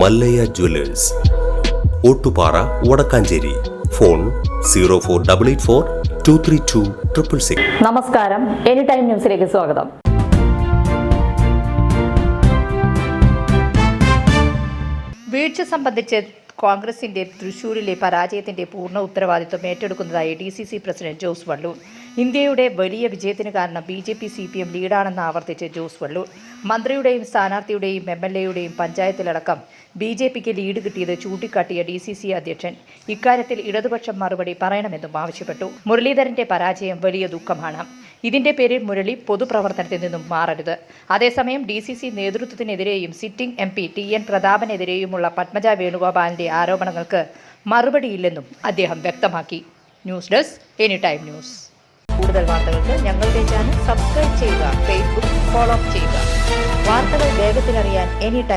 Mallayya jewellers. Ottupara Vadakkanchery. Phone zero four double eight four two three two triple six. നമസ്കാരം. Any time ന്യൂസിലേക്ക് സ്വാഗതം. വീഴ്ച സംബന്ധിച്ച് കോൺഗ്രസിന്റെ തൃശൂരിലെ പരാജയത്തിന്റെ പൂർണ ഉത്തരവാദിത്വം ഏറ്റെടുക്കുന്നതായി D C C president Jose Vallur. ഇന്ത്യയുടെ വലിയ വിജയത്തിന് കാരണം B J P C P M ലീഡാണെന്ന് ആവർത്തിച്ച് ജോസ് വള്ളൂർ. മന്ത്രിയുടെയും സ്ഥാനാർത്ഥിയുടെയും എം എൽ എയുടെയും പഞ്ചായത്തിലടക്കം ബി ജെ പിക്ക് ലീഡ് കിട്ടിയത് ചൂണ്ടിക്കാട്ടിയ ഡി സി സി അധ്യക്ഷൻ. ഇക്കാര്യത്തിൽ ഇടതുപക്ഷം മറുപടി പറയണമെന്നും ആവശ്യപ്പെട്ടു. മുരളീധരന്റെ പരാജയം വലിയ ദുഃഖമാണ്. ഇതിന്റെ പേരിൽ മുരളി പൊതുപ്രവർത്തനത്തിൽ നിന്നും മാറരുത്. അതേസമയം D C C നേതൃത്വത്തിനെതിരെയും sitting M P T N പ്രതാപനെതിരെയുമുള്ള Padmaja വേണുഗോപാലിന്റെ ആരോപണങ്ങൾക്ക് മറുപടിയില്ലെന്നും അദ്ദേഹം വ്യക്തമാക്കി. News desk any time news. കൂടുതൽ വാർത്തകൾക്ക് ഞങ്ങളുടെ ചാനൽ സബ്സ്ക്രൈബ് ചെയ്യുക ഫേസ്ബുക്ക് ഫോളോ ചെയ്യുക. വാർത്തകൾ വേഗത്തിലറിയാൻ എനി ടൈം